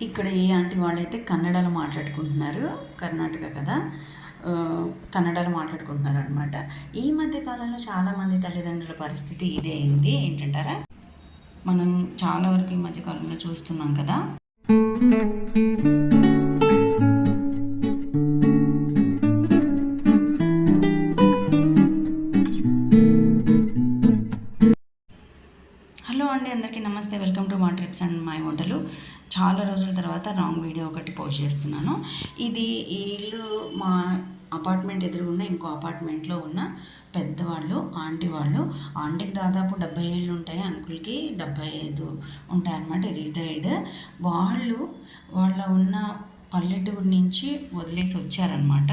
ఇక్కడ ఏ ఆంటీ వాళ్ళైతే కన్నడలో మాట్లాడుకుంటున్నారు కర్ణాటక కదా కన్నడలు కన్నడలో మాట్లాడుకుంటున్నారు అనమాట ఈ మధ్య కాలంలో చాలామంది తల్లిదండ్రుల పరిస్థితి ఇదే అయింది ఏంటంటారా? మనం చాలా వరకు ఈ మధ్య కాలంలో చూస్తున్నాం కదా. నమస్తే వెల్కమ్ టు మా ట్రిప్స్ అండ్ మై వంటలు. చాలా రోజుల తర్వాత రాంగ్ వీడియో ఒకటి పోస్ట్ చేస్తున్నాను. ఇది ఈ ఇల్లు మా అపార్ట్మెంట్ ఎదురుగున్న ఇంకో అపార్ట్మెంట్లో ఉన్న పెద్దవాళ్ళు ఆంటీ వాళ్ళు. ఆంటీకి దాదాపు డెబ్బై ఏళ్ళు ఉంటాయి అంకుల్కి డెబ్బై ఐదు ఉంటాయి అన్నమాట రిటైర్డ్. వాళ్ళు వాళ్ళ ఉన్న పల్లెటూరు నుంచి వదిలేసి వచ్చారనమాట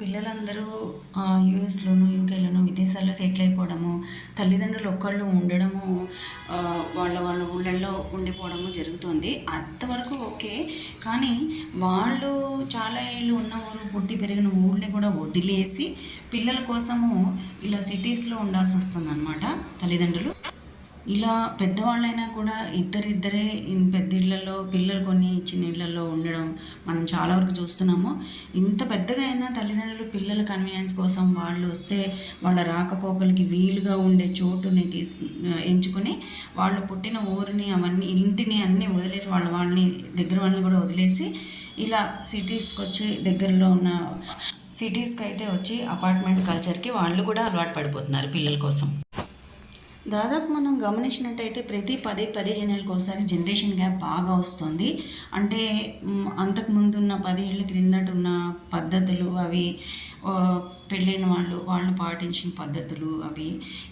పిల్లలందరూ యుఎస్లోను యూకేలోను విదేశాల్లో సెటిల్ అయిపోవడము తల్లిదండ్రులు ఒక్కళ్ళు ఉండడము వాళ్ళ వాళ్ళ ఊళ్ళల్లో ఉండిపోవడము జరుగుతుంది. అంతవరకు ఓకే. కానీ వాళ్ళు చాలా ఏళ్ళు ఉన్న ఊరు పుట్టి పెరిగిన ఊళ్ళని కూడా వదిలేసి పిల్లల కోసము ఇలా సిటీస్లో ఉండాల్సి వస్తుంది అనమాట తల్లిదండ్రులు. ఇలా పెద్దవాళ్ళైనా కూడా ఇద్దరిద్దరే పెద్ద ఇళ్ళలో పిల్లలు కొన్ని చిన్న ఇళ్ళలో ఉండడం మనం చాలా వరకు చూస్తున్నాము. ఇంత పెద్దగా అయినా తల్లిదండ్రులు పిల్లల కన్వీనియన్స్ కోసం వాళ్ళు వస్తే వాళ్ళ రాకపోకలకి వీలుగా ఉండే చోటుని తీసు ఎంచుకొని వాళ్ళు పుట్టిన ఊరిని అవన్నీ ఇంటిని అన్నీ వదిలేసి వాళ్ళ వాళ్ళని దగ్గర వాళ్ళని కూడా వదిలేసి ఇలా సిటీస్కి వచ్చి దగ్గరలో ఉన్న సిటీస్కి అయితే వచ్చి అపార్ట్మెంట్ కల్చర్కి వాళ్ళు కూడా అలవాటు పడిపోతున్నారు పిల్లల కోసం. దాదాపు మనం గమనించినట్టయితే ప్రతి పది పదిహేను ఏళ్ళకి ఒకసారి జనరేషన్ గ్యాప్ బాగా వస్తుంది. అంటే అంతకుముందు అంతకు ఉన్న పది ఏళ్ళ క్రిందట ఉన్న పద్ధతులు అవి పెళ్ళైన వాళ్ళు వాళ్ళు పాటించిన పద్ధతులు అవి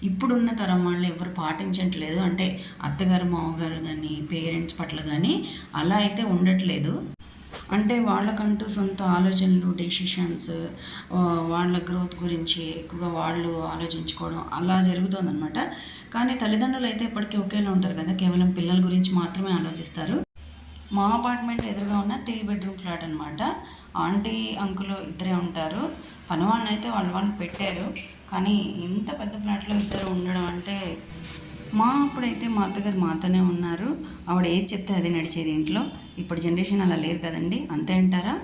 ఇప్పుడున్న తరం వాళ్ళు ఎవరు పాటించట్లేదు. అంటే అత్తగారు మామగారు కానీ పేరెంట్స్ పట్ల కానీ అలా అయితే ఉండట్లేదు. అంటే వాళ్ళకంటూ సొంత ఆలోచనలు డెసిషన్స్ వాళ్ళ గ్రోత్ గురించి ఎక్కువగా వాళ్ళు ఆలోచించుకోవడం అలా జరుగుతుందన్నమాట. కానీ తల్లిదండ్రులు అయితే ఇప్పటికీ ఒకేలా ఉంటారు కదా కేవలం పిల్లల గురించి మాత్రమే ఆలోచిస్తారు. మా అపార్ట్మెంట్ ఎదురుగా ఉన్న త్రీ బెడ్రూమ్ ఫ్లాట్ అనమాట ఆంటీ అంకుల్ ఇద్దరే ఉంటారు. పని వాళ్ళని అయితే వాళ్ళు వాళ్ళని పెట్టారు. కానీ ఇంత పెద్ద ఫ్లాట్లో ఇద్దరు ఉండడం అంటే మా అప్పుడైతే మా అత్తగారు మాతోనే ఉన్నారు. ఆవిడ ఏది చెప్తే అదే నడిచేది ఇంట్లో. ఇప్పుడు జనరేషన్ అలా లేరు కదండి. అంతే అంటారా?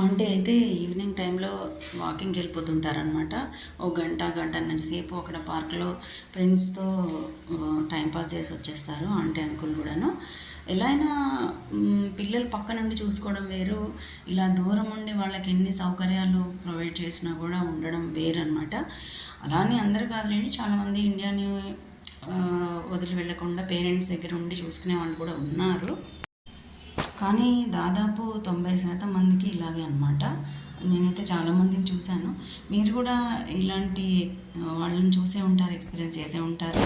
ఆంటీ అయితే ఈవినింగ్ టైంలో వాకింగ్కి వెళ్ళిపోతుంటారనమాట ఓ గంట గంటన్నర సేపు అక్కడ పార్క్లో ఫ్రెండ్స్తో టైం పాస్ చేసి వచ్చేస్తారు ఆంటీ అంకుల్ కూడాను. ఎలా అయినా పిల్లలు పక్క నుండి చూసుకోవడం వేరు. ఇలా దూరం ఉండి వాళ్ళకి ఎన్ని సౌకర్యాలు ప్రొవైడ్ చేసినా కూడా ఉండడం వేరు అనమాట అలానే అందరు కాదులేండి చాలామంది ఇండియాని వదిలి వెళ్ళకుండా పేరెంట్స్ దగ్గర ఉండి చూసుకునే వాళ్ళు కూడా ఉన్నారు. కానీ దాదాపు తొంభై శాతం మందికి ఇలాగే అనమాట నేనైతే చాలామందిని చూశాను. మీరు కూడా ఇలాంటి వాళ్ళని చూసే ఉంటారు ఎక్స్పీరియన్స్ చేసే ఉంటారు.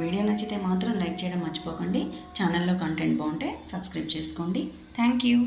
వీడియో నచ్చితే మాత్రం లైక్ చేయడం మర్చిపోకండి. ఛానల్లో కంటెంట్ బాగుంటే సబ్స్క్రైబ్ చేసుకోండి. Thank you